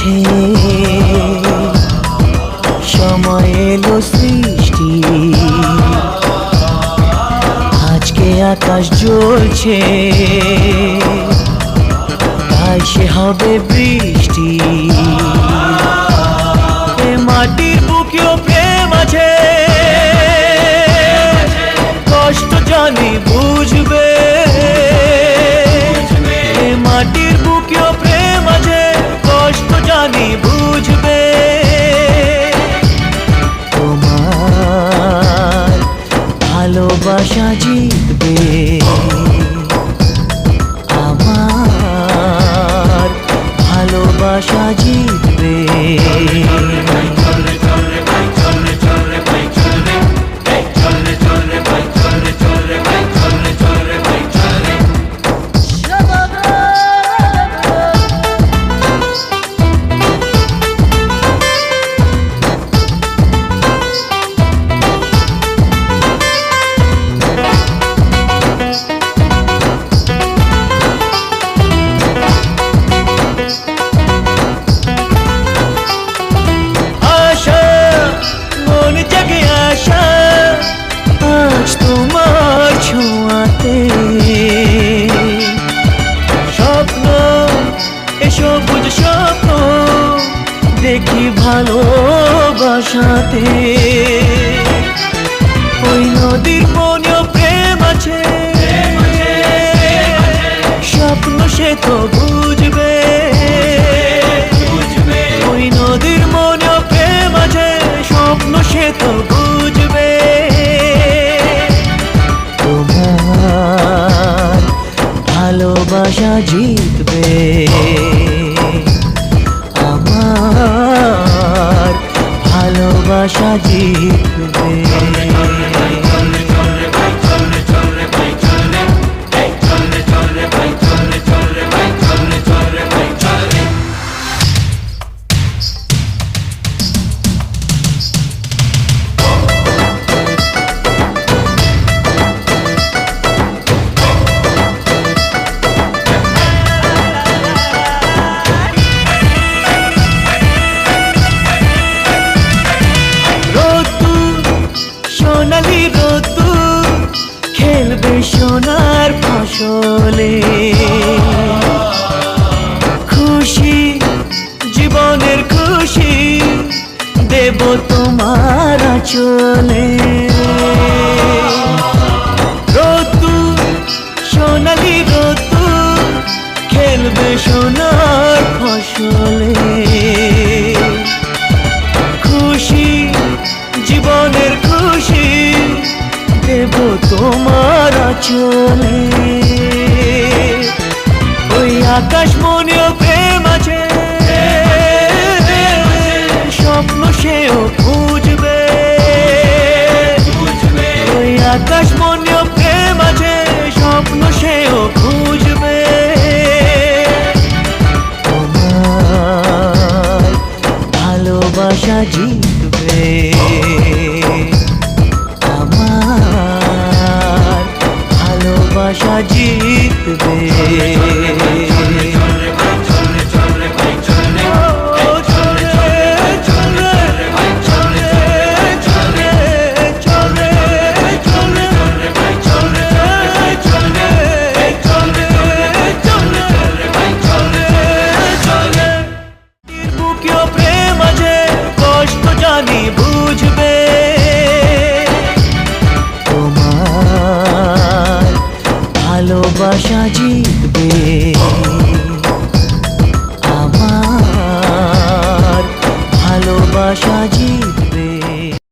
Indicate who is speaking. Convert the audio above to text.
Speaker 1: বলছে সময় এলো সৃষ্টি। আজকে আকাশ জ্বলছে। তাই সে হবে বৃষ্টি। ভালোবাসাতে। ওই নদীর মনেও প্রেম আছে। স্বপ্ন সে তো বুঝবে। ওই নদীর মনেও প্রেম আছে, স্বপ্ন সে তো বুঝবে। তোমার ভালোবাসা জিতবে। ভালোবাসা খেলবে সোনার ফসলে। খুশি, জীবনের খুশি দেব তোমার চলে রতু, সোনালি রতু, খেলবে সোনার ফসলে। চলে। ওই আকাশ আশা জিতবে আমার ভালোবাসা জিতবে